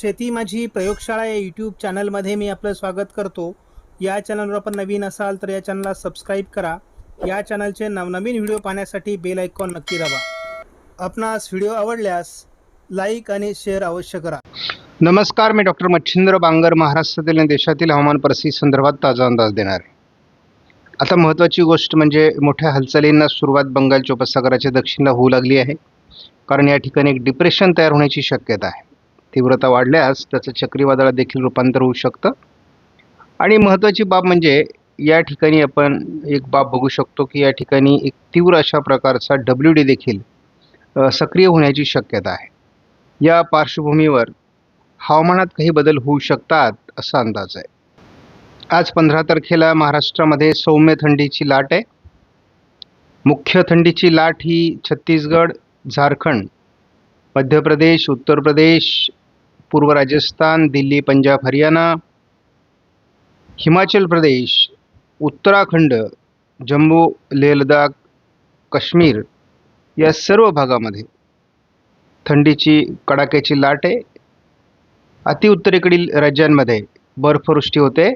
शेती माझी प्रयोगशाळा या यूट्यूब चॅनलमध्ये मी आपलं स्वागत करतो. या चॅनलवर आपण नवीन असाल तर या चॅनलला सबस्क्राईब करा. या चॅनलचे नवनवीन व्हिडिओ पाहण्यासाठी बेल ऐकॉन नक्की दाबा. आपणास व्हिडिओ आवडल्यास लाईक आणि शेअर अवश्य करा. नमस्कार मी डॉक्टर मच्छिंद्र बांगर महाराष्ट्रातील आणि देशातील हवामान परिस्थिती संदर्भात ताजा अंदाज देणार आहे. आता महत्त्वाची गोष्ट म्हणजे मोठ्या हालचालींना सुरुवात बंगालच्या उपसागराच्या दक्षिणला होऊ लागली आहे. कारण या ठिकाणी एक डिप्रेशन तयार होण्याची शक्यता आहे. तीव्रता वाढल्यास त्याचं चक्रीवादळात देखील रूपांतर होऊ शकतं. आणि महत्त्वाची बाब म्हणजे या ठिकाणी आपण एक बाब बघू शकतो की या ठिकाणी एक तीव्र अशा प्रकारचा डब्ल्यू डी देखील सक्रिय होण्याची शक्यता आहे. या पार्श्वभूमीवर हवामानात काही बदल होऊ शकतात असा अंदाज आहे. आज पंधरा तारखेला महाराष्ट्रामध्ये सौम्य थंडीची लाट आहे. मुख्य थंडीची लाट ही छत्तीसगड झारखंड मध्य प्रदेश उत्तर प्रदेश पूर्व राजस्थान दिल्ली पंजाब हरियाणा हिमाचल प्रदेश उत्तराखंड जम्मू लेह लडाख काश्मीर या सर्व भागामध्ये थंडीची कडाक्याची लाट आहे अतिउत्तरेकडील राज्यांमध्ये बर्फवृष्टी होते.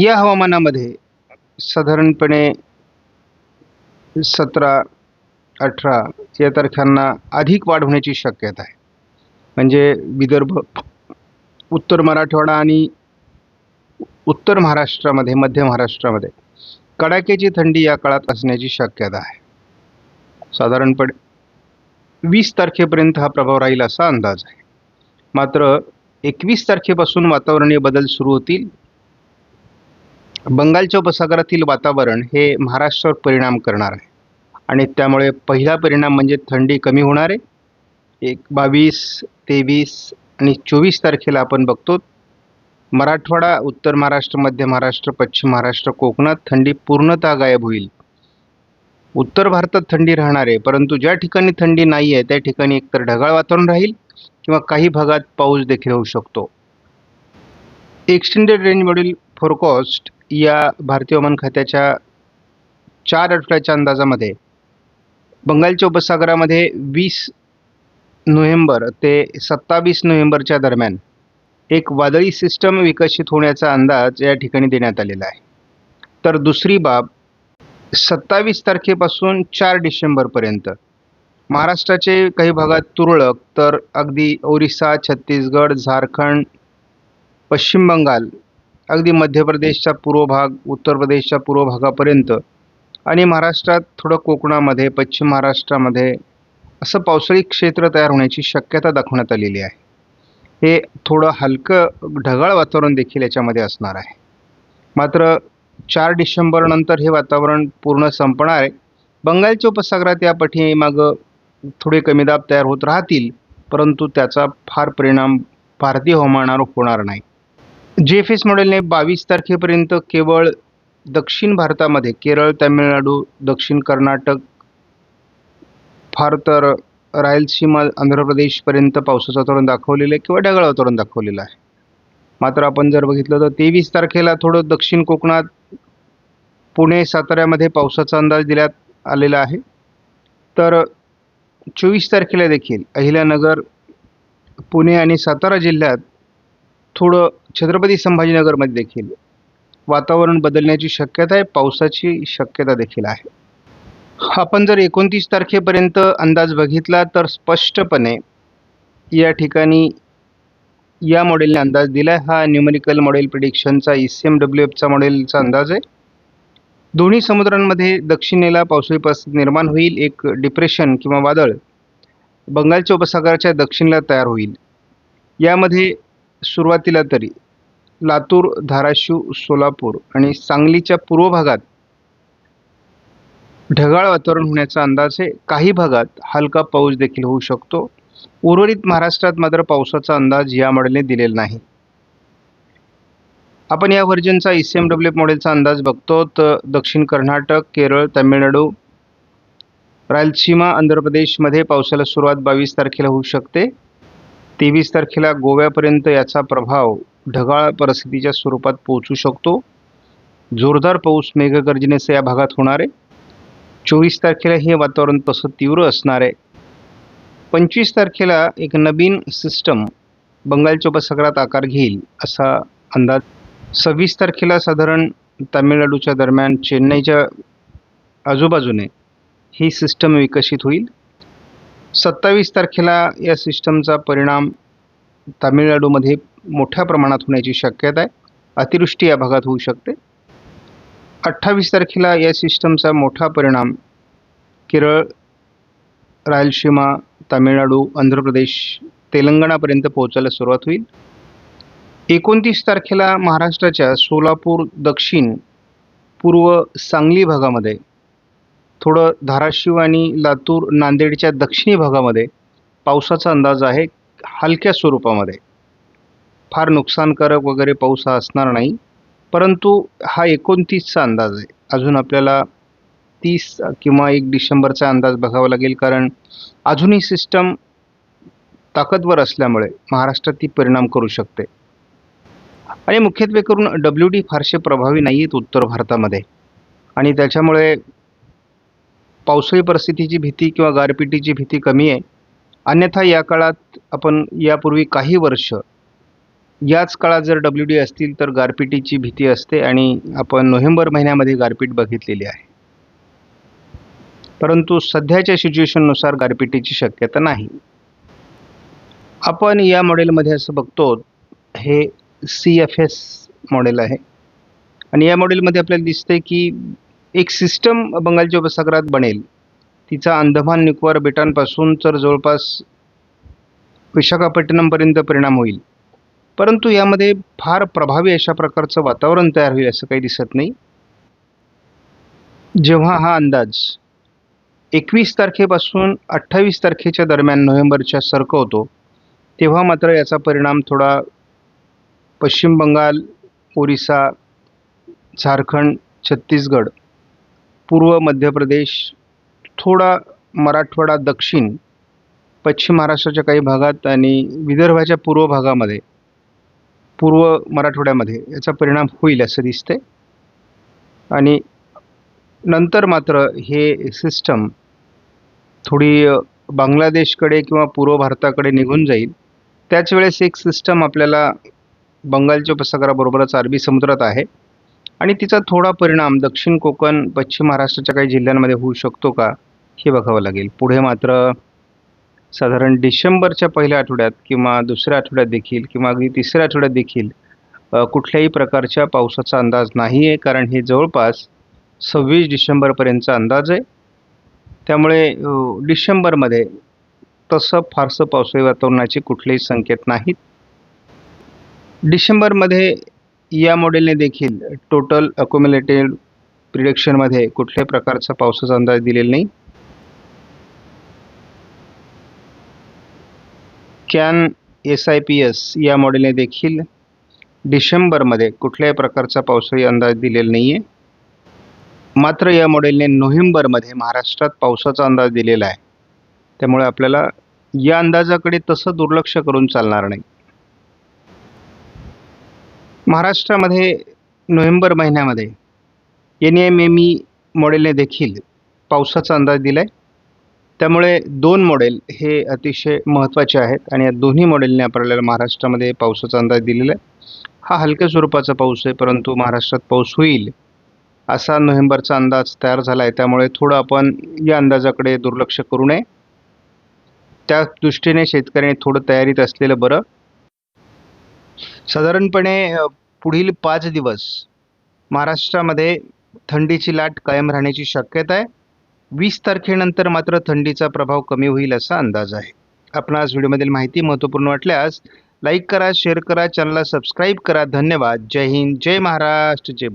या हवामानामध्ये साधारणपणे सतरा अठरा या तारखांना अधिक वाढ होण्याची शक्यता आहे. म्हणजे विदर्भ उत्तर मराठवाडा आणि उत्तर महाराष्ट्रामध्ये मध्य महाराष्ट्रामध्ये कडाक्याची थंडी या काळात असण्याची शक्यता आहे. साधारणपणे वीस तारखेपर्यंत हा प्रभाव राहील असा अंदाज आहे. मात्र एकवीस तारखेपासून वातावरणीय बदल सुरू होतील. बंगालच्या उपसागरातील वातावरण हे महाराष्ट्रावर परिणाम करणार आहे. आणि त्यामुळे पहिला परिणाम म्हणजे थंडी कमी होणार आहे. एक बावीस तेवीस आणि चोवीस तारखेला आपण बघतो मराठवाडा उत्तर महाराष्ट्र मध्य महाराष्ट्र पश्चिम महाराष्ट्र कोकणात थंडी पूर्णतः गायब होईल. उत्तर भारतात थंडी राहणार आहे परंतु ज्या ठिकाणी थंडी नाही आहे त्या ठिकाणी एकतर ढगाळ वातावरण राहील किंवा काही भागात पाऊस देखील होऊ शकतो. एक्सटेंडेड रेंजमधील फोरकॉस्ट या भारतीय हवामान खात्याच्या चार आठवड्याच्या अंदाजामध्ये बंगालच्या उपसागरामध्ये वीस नोव्हेंबर ते सत्तावीस नोव्हेंबरच्या दरम्यान एक वादळी सिस्टम विकसित होण्याचा अंदाज या ठिकाणी देण्यात आलेला आहे. तर दुसरी बाब सत्तावीस तारखेपासून चार डिसेंबरपर्यंत महाराष्ट्राचे काही भागात तुरळक तर अगदी ओरिसा छत्तीसगड झारखंड पश्चिम बंगाल अगदी मध्य प्रदेशचा पूर्व भाग उत्तर प्रदेशच्या पूर्व भागापर्यंत आणि महाराष्ट्रात थोडं कोकणामध्ये पश्चिम महाराष्ट्रामध्ये असं पावसाळी क्षेत्र तयार होण्याची शक्यता दाखवण्यात आलेली आहे. हे थोडं हलकं ढगाळ वातावरण देखील याच्यामध्ये असणार आहे. मात्र चार डिसेंबरनंतर हे वातावरण पूर्ण संपणार आहे. बंगालच्या उपसागरात या पाठीमागं थोडे कमी दाब तयार होत राहतील परंतु त्याचा फार परिणाम भारतीय हवामानावर होणार नाही. जे एफ एस मॉडेलने बावीस तारखेपर्यंत केवळ दक्षिण भारतामध्ये केरळ तामिळनाडू दक्षिण कर्नाटक फार तर रायलसीमा आंध्र प्रदेशपर्यंत पावसाचं वातावरण दाखवलेलं आहे किंवा ढगाळ वातावरण दाखवलेलं आहे. मात्र आपण जर बघितलं तर तेवीस तारखेला थोडं दक्षिण कोकणात पुणे साताऱ्यामध्ये पावसाचा अंदाज देण्यात आलेला आहे. तर चोवीस तारखेला देखील अहिल्यानगर पुणे आणि सातारा जिल्ह्यात थोडं छत्रपती संभाजीनगरमध्ये देखील वातावरण बदलण्याची शक्यता आहे पावसाची शक्यता देखील आहे. आपण जर एकोणतीस तारखेपर्यंत अंदाज बघितला तर स्पष्टपणे या ठिकाणी या मॉडेलने अंदाज दिला आहे हा न्यूमेरिकल मॉडेल प्रिडिक्शनचा ई सी एम डब्ल्यू एफचा मॉडेलचा अंदाज आहे. दोन्ही समुद्रांमध्ये दक्षिणेला पावसाळी परिस्थिती निर्माण होईल. एक डिप्रेशन किंवा वादळ बंगालच्या उपसागराच्या दक्षिणेला तयार होईल. यामध्ये सुरुवातीला तरी लातूर धाराशिव सोलापूर आणि सांगलीच्या पूर्व भागात ढगाळ वातावरण होण्याचा अंदाज आहे. काही भागात हलका पाऊस देखील होऊ शकतो. उर्वरित महाराष्ट्रात मात्र पावसाचा अंदाज या मॉडेलने दिलेला नाही. आपण या व्हर्जनचा E C M W F मॉडेलचा अंदाज बघतो तर दक्षिण कर्नाटक केरळ तामिळनाडू रायलसीमा आंध्र प्रदेशमध्ये पावसाला सुरुवात बावीस तारखेला होऊ शकते. तेवीस तारखेला गोव्यापर्यंत याचा प्रभाव ढगाळ परिस्थितीच्या स्वरूपात पोहोचू शकतो. जोरदार पाऊस मेघगर्जनेसह या भागात होणार आहे. चोवीस तारखेला हे वातावरण तसं तीव्र असणार आहे. पंचवीस तारखेला एक नवीन सिस्टम बंगालच्या उपसागरात आकार घेईल असा अंदाज. सव्वीस तारखेला साधारण तामिळनाडूच्या दरम्यान चेन्नईच्या आजूबाजूने ही सिस्टम विकसित होईल. सत्तावीस तारखेला या सिस्टमचा परिणाम तामिळनाडूमध्ये मोठ्या प्रमाणात होण्याची शक्यता आहे. अतिवृष्टी या भागात होऊ शकते. अठ्ठावीस तारखेला या सिस्टमचा मोठा परिणाम केरळ रायलसीमा तामिळनाडू आंध्र प्रदेश तेलंगणापर्यंत पोहोचायला सुरुवात होईल. एकोणतीस तारखेला महाराष्ट्राच्या सोलापूर दक्षिण पूर्व सांगली भागामध्ये थोडं धाराशिव आणि लातूर नांदेडच्या दक्षिणी भागामध्ये पावसाचा अंदाज आहे. हलक्या स्वरूपामध्ये. फार नुकसानकारक वगैरे पाऊस हा असणार नाही परंतु हा एकोणतीसचा अंदाज आहे. अजून आपल्याला तीस किंवा एक डिसेंबरचा अंदाज बघावा लागेल कारण अजून ही सिस्टम ताकदवर असल्यामुळे महाराष्ट्रात ती परिणाम करू शकते. आणि मुख्यत्वे करून डब्ल्यू डी फारसे प्रभावी नाही आहेत उत्तर भारतामध्ये. आणि त्याच्यामुळे पावसाळी परिस्थितीची भीती किंवा गारपिटीची भीती कमी आहे. अन्यथा या काळात आपण यापूर्वी काही वर्ष याच काळात जर डब्ल्यू डी असतील तर गारपिटीची भीती असते आणि आपण नोव्हेंबर महिन्यामध्ये गारपीट बघितलेली आहे. परंतु सध्याच्या सिच्युएशननुसार गारपिटीची शक्यता नाही. आपण या मॉडेलमध्ये असं बघतो हे सी एफ एस मॉडेल आहे. आणि या मॉडेलमध्ये आपल्याला दिसतंय की एक सिस्टम बंगालच्या उपसागरात बनेल. तिचा अंदमान निकोबार बेटांपासून तर जवळपास विशाखापट्टणमपर्यंत परिणाम होईल. परंतु यामध्ये फार प्रभावी अशा प्रकारचं वातावरण तयार होईल असं काही दिसत नाही. जेव्हा हा अंदाज एकवीस तारखेपासून अठ्ठावीस तारखेच्या दरम्यान नोव्हेंबरच्या सरकवतो तेव्हा मात्र याचा परिणाम थोडा पश्चिम बंगाल ओरिसा झारखंड छत्तीसगड पूर्व मध्य प्रदेश थोडा मराठवाडा दक्षिण पश्चिम महाराष्ट्राच्या काही भागात आणि विदर्भाच्या पूर्व भागामध्ये पूर्व मराठवाड्यामध्ये याचा परिणाम होईल असं दिसते आणि नंतर मात्र हे सिस्टम थोडी बांगलादेशकडे किंवा पूर्व भारताकडे निघून जाईल. त्याच वेळेस एक सिस्टम आपल्याला बंगालच्या उपसागराबरोबरच अरबी समुद्रात आहे. आणि तिचा थोडा परिणाम दक्षिण कोकण पश्चिम महाराष्ट्राच्या काही जिल्ह्यांमध्ये होऊ शकतो का? हे बघावं लागेल. पुढे मात्र साधारण डिसेंबरच्या पहिल्या आठवड्यात किंवा दुसऱ्या आठवड्यात देखील किंवा अगदी तिसऱ्या आठवड्यात देखील कुठल्याही प्रकारच्या पावसाचा अंदाज नाही आहे कारण हे जवळपास सव्वीस डिसेंबरपर्यंतचा अंदाज आहे. त्यामुळे डिसेंबरमध्ये तसं फारसं पावसाळी वातावरणाचे कुठलेही संकेत नाहीत. डिसेंबरमध्ये या मॉडेलने देखील टोटल अकोम्युलेटेड प्रिडिक्शनमध्ये कुठल्याही प्रकारचा पावसाचा अंदाज दिलेला नाही. Can S I P S या मॉडेलने देखील डिसेंबरमध्ये कुठल्याही प्रकारचा पावसाळी अंदाज दिलेला नाही आहे मात्र या मॉडेलने नोव्हेंबरमध्ये महाराष्ट्रात पावसाचा अंदाज दिलेला आहे. त्यामुळे आपल्याला या अंदाजाकडे तसं दुर्लक्ष करून चालणार नाही. महाराष्ट्रामध्ये नोव्हेंबर महिन्यामध्ये एन एम एम ई मॉडेलने देखील पावसाचा अंदाज दिला आहे त्यामुळे दोन मॉडेल हे अतिशय महत्त्वाचे आहेत आणि या दोन्ही मॉडेलने आपल्याला महाराष्ट्रामध्ये पावसाचा अंदाज दिलेला आहे. हा हलक्या स्वरूपाचा पाऊस आहे परंतु महाराष्ट्रात पाऊस होईल असा नोव्हेंबरचा अंदाज तयार झाला आहे त्यामुळे थोडं आपण या अंदाजाकडे दुर्लक्ष करू नये. त्या दृष्टीने शेतकऱ्यांनी थोडं तयारीत असलेलं बरं. साधारणपणे पुढील पाच दिवस महाराष्ट्रामध्ये थंडीची लाट कायम राहण्याची शक्यता आहे. वीस तारखेनंतर मात्र थंडीचा प्रभाव कमी होईल असा अंदाज आहे. आपणास व्हिडिओमधील माहिती महत्त्वपूर्ण वाटल्यास लाईक करा शेअर करा चॅनलला सबस्क्राईब करा. धन्यवाद. जय हिंद. जय महाराष्ट्र. जय